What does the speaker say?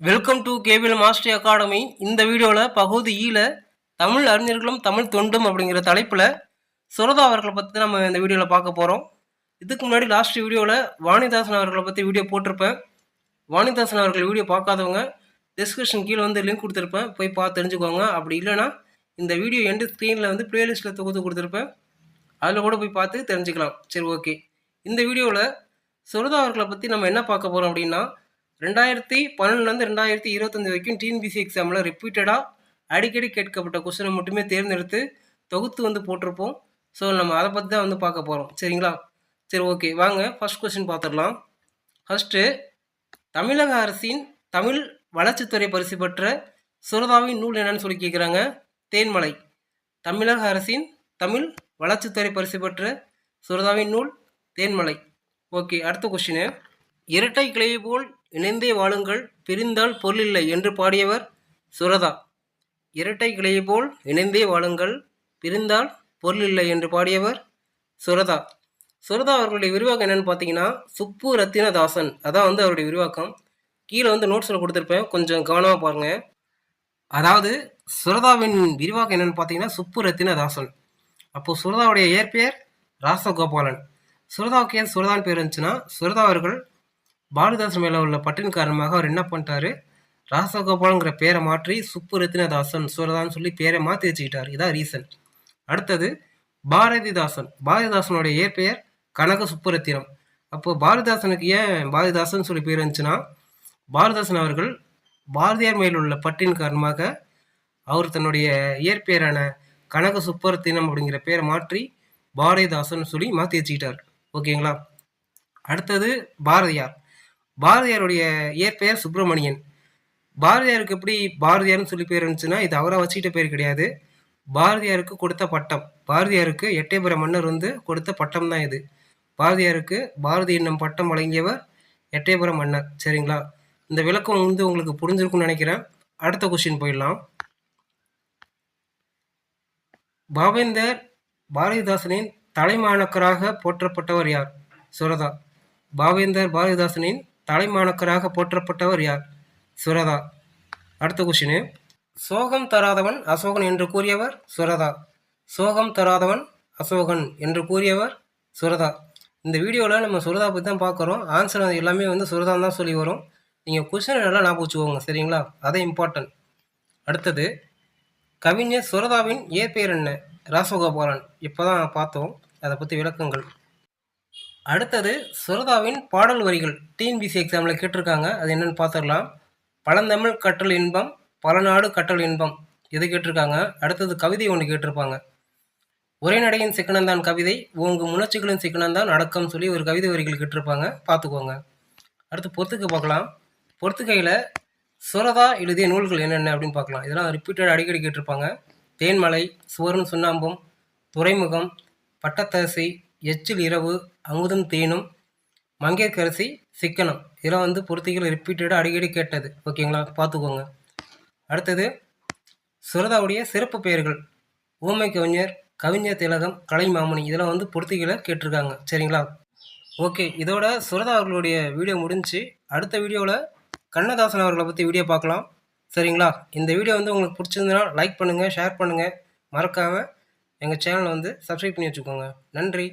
Welcome to cable master academy இந்த வீடியோவில் பகுதி ஈல தமிழ் அறிஞர்களும் தமிழ் தொண்டும் அப்படிங்கிற தலைப்பில் சுரதா அவர்களை பற்றி நம்ம இந்த வீடியோவில் பார்க்க போகிறோம் இதுக்கு முன்னாடி லாஸ்ட் வீடியோவில் வாணிதாசன் அவர்களை பற்றி வீடியோ போட்டிருப்பேன். வாணிதாசன் அவர்கள் வீடியோ பார்க்காதவங்க டிஸ்கிரிப்ஷன் கீழே வந்து லிங்க் கொடுத்துருப்பேன். போய் பார்த்து தெரிஞ்சுக்கோங்க. அப்படி இல்லைன்னா இந்த வீடியோ எண்டு ஸ்க்ரீனில் வந்து ப்ளேலிஸ்ட்டில் தொகுத்து கொடுத்துருப்பேன். அதில் கூட போய் பார்த்து தெரிஞ்சுக்கலாம். சரி ஓகே இந்த வீடியோவில் சுரதா அவர்களை பற்றி நம்ம என்ன பார்க்க போகிறோம் அப்படின்னா ரெண்டாயிரத்தி பன்னெண்டுலேருந்து ரெண்டாயிரத்தி இருபத்தஞ்சி வரைக்கும் டிஎன்பிசி எக்ஸாமில் ரிப்பீட்டடாக அடிக்கடி கேட்கப்பட்ட கொஸ்டினை மட்டுமே தேர்ந்தெடுத்து தொகுத்து வந்து போட்டிருப்போம். ஸோ நம்ம அதை பற்றி தான் வந்து பார்க்க போகிறோம் சரிங்களா? சரி ஓகே வாங்க ஃபர்ஸ்ட் கொஸ்டின் பார்த்துடலாம். ஃபஸ்ட்டு தமிழக அரசின் தமிழ் வளர்ச்சித்துறை பரிசு பெற்ற சுரதாவின் நூல் என்னன்னு சொல்லி கேட்குறாங்க தேன்மலை. தமிழக அரசின் தமிழ் வளர்ச்சித்துறை பரிசு பெற்ற சுரதாவின் நூல் தேன்மலை. ஓகே அடுத்த கொஸ்டின் இரட்டை கிளையை போல் இணைந்தே வாழுங்கள் பிரிந்தால் பொருளில்லை என்று பாடியவர் சுரதா. இரட்டை கிளையை போல் இணைந்தே வாழுங்கள் பிரிந்தால் பொருளில்லை என்று பாடியவர் சுரதா. சுரதா அவர்களுடைய விரிவாக்கம் என்னன்னு பார்த்தீங்கன்னா சுப்பு ரத்தினதாசன். அதான் வந்து அவருடைய விரிவாக்கம். கீழே வந்து நோட்ஸில் கொடுத்துருப்பேன். கொஞ்சம் கவனமாக பாருங்கள் அதாவது சுரதாவின் விரிவாக்கம் என்னென்னு பார்த்தீங்கன்னா சுப்பு ரத்தினதாசன். அப்போது சுரதாவுடைய இயற்பெயர் ராசகோபாலன். சுரதாவுக்கு ஏன் சுரதான் பேர் இருந்துச்சுன்னா சுரதா அவர்கள் பாரதிதாசன் மேலே உள்ள பட்டின் காரணமாக அவர் என்ன பண்ணிட்டாரு? ராசகோபாலங்கிற பேரை மாற்றி சுப்பு ரத்தினதாசன் சுரதான்னு சொல்லி பேரை மாற்றி வச்சுக்கிட்டார். இதான் ரீசன் அடுத்தது பாரதிதாசன். பாரதிதாசனுடைய இயற்பெயர் கனக சுப்புரத்தினம். அப்போ பாரதிதாசனுக்கு ஏன் பாரதிதாசன் சொல்லி பேர் இருந்துச்சுன்னா பாரதிதாசன் அவர்கள் பாரதியார் மேல் உள்ள பட்டின் காரணமாக அவர் தன்னுடைய இயற்பெயரான கனக சுப்பரத்தினம் அப்படிங்கிற பேரை மாற்றி பாரதிதாசன் சொல்லி மாற்றி வச்சுக்கிட்டார். ஓகேங்களா? அடுத்தது பாரதியார். பாரதியாருடைய இயற்பெயர் சுப்பிரமணியன். பாரதியாருக்கு எப்படி பாரதியார்னு சொல்லி பேர் இருந்துச்சுன்னா இது அவராக வச்சுக்கிட்ட பேர் கிடையாது. பாரதியாருக்கு கொடுத்த பட்டம். பாரதியாருக்கு எட்டயபுர மன்னர் வந்து கொடுத்த பட்டம் தான் இது. பாரதியாருக்கு பாரதி என்னும் பட்டம் வழங்கியவர் எட்டயபுரம் மன்னர். சரிங்களா? இந்த விளக்கம் வந்து உங்களுக்கு புரிஞ்சிருக்கும்னு நினைக்கிறேன். அடுத்த கொஸ்டின் போயிடலாம். பாவேந்தர் பாரதிதாசனின் தலைமாணக்கராக போற்றப்பட்டவர் யார்? சுரதா. பாவேந்தர் பாரதிதாசனின் தலைமாணக்கராக போற்றப்பட்டவர் யார்? சுரதா. அடுத்த கொஷினு சோகம் தராதவன் அசோகன் என்று கூறியவர் சுரதா. சோகம் தராதவன் அசோகன் என்று கூறியவர் சுரதா. இந்த வீடியோவில் நம்ம சுரதா பற்றி தான் பார்க்குறோம் ஆன்சர் எல்லாமே வந்து சுரதான் தான் சொல்லி வரும். நீங்கள் கொஷினை நல்லா ஞாபகம் வச்சுக்கோங்க சரிங்களா? அதை இம்பார்ட்டன்ட் அடுத்தது கவிஞர் சுரதாவின் இயற்பெயர் என்ன? ராசகோபாலன். இப்போ தான் பார்த்தோம். அதை பற்றி விளக்கங்கள். அடுத்தது சுரதாவின் பாடல் வரிகள். டிஎன்பிசி எக்ஸாமில் கேட்டிருக்காங்க. அது என்னென்னு பார்த்துடலாம். பழந்தமிழ் கற்றல் இன்பம் பல நாடு கற்றல் இன்பம். இது கேட்டிருக்காங்க? அடுத்தது கவிதை ஒன்று கேட்டிருப்பாங்க. உரைநடையின் சிக்கனந்தான் கவிதை உங்கள் உணர்ச்சிகளின் சிக்கனந்தான் அடக்கம் சொல்லி ஒரு கவிதை வரிகள் கேட்டிருப்பாங்க. பார்த்துக்கோங்க. அடுத்து பொறுத்துக்கு பார்க்கலாம். பொறுத்துக்கையில் சுரதா எழுதிய நூல்கள் என்னென்ன அப்படின்னு பார்க்கலாம். இதெல்லாம் ரிப்பீட்டட் அடிக்கடி கேட்டிருப்பாங்க. தேன்மலை சுவரும் சுண்ணாம்பும் துறைமுகம் பட்டத்தரசி எச்சில் இரவு அமுதம் தேனும் மங்கைக்கரிசி சிக்கனம். இதெல்லாம் வந்து பொருத்திகள் ரிப்பீட்டடாக அடிக்கடி கேட்டது. ஓகேங்களா? பார்த்துக்கோங்க. அடுத்தது சுரதாவுடைய சிறப்பு பெயர்கள். ஊமை கவிஞர் கவிஞர் திலகம் கலைமாமணி இதெல்லாம் வந்து பொருத்திகளை கேட்டிருக்காங்க. சரிங்களா? ஓகே இதோட சுரதா அவர்களுடைய வீடியோ முடிஞ்சு அடுத்த வீடியோவில் கண்ணதாசன் அவர்களை பற்றி வீடியோ பார்க்கலாம். சரிங்களா? இந்த வீடியோ வந்து உங்களுக்கு பிடிச்சிருந்தனா லைக் பண்ணுங்கள் ஷேர் பண்ணுங்கள் மறக்காமல் எங்கள் சேனலை வந்து சப்ஸ்கிரைப் பண்ணி வச்சுக்கோங்க. நன்றி.